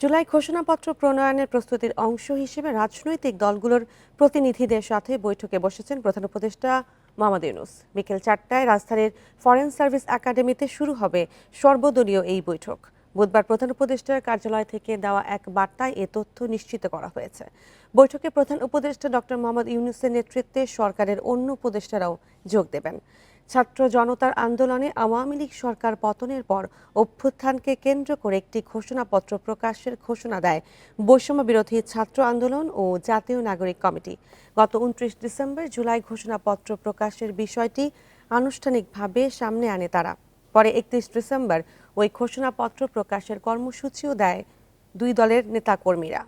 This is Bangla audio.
জুলাই ঘোষণাপত্র প্রণয়নের প্রস্তুতির অংশ হিসেবে রাজনৈতিক দলগুলোর প্রতিনিধিদের সাথে বৈঠকে বসেছেন প্রধান উপদেষ্টা মোহাম্মদ ইউনুস। বিকেল চারটায় রাজধানীর ফরেন সার্ভিস একাডেমিতে শুরু হবে সর্বদলীয় এই বৈঠক। বুধবার প্রধান উপদেষ্টার কার্যালয় থেকে দেওয়া এক বার্তায় এ তথ্য নিশ্চিত করা হয়েছে। বৈঠকে প্রধান উপদেষ্টা ডক্টর মোহাম্মদ ইউনুসের নেতৃত্বে সরকারের অন্য উপদেষ্টারাও যোগ দেবেন। ছাত্র জনতার আন্দোলনে আওয়ামী লীগ সরকার পতনের পর অভ্যুত্থানকে কেন্দ্র করে একটি ঘোষণাপত্র প্রকাশের ঘোষণা দেয় বৈষম্য বিরোধী ছাত্র আন্দোলন ও জাতীয় নাগরিক কমিটি। গত উনত্রিশ ডিসেম্বর জুলাই ঘোষণাপত্র প্রকাশের বিষয়টি আনুষ্ঠানিকভাবে সামনে আনে তারা। পরে একত্রিশ ডিসেম্বর ওই ঘোষণাপত্র প্রকাশের কর্মসূচিও দেয় দুই দলের নেতাকর্মীরা।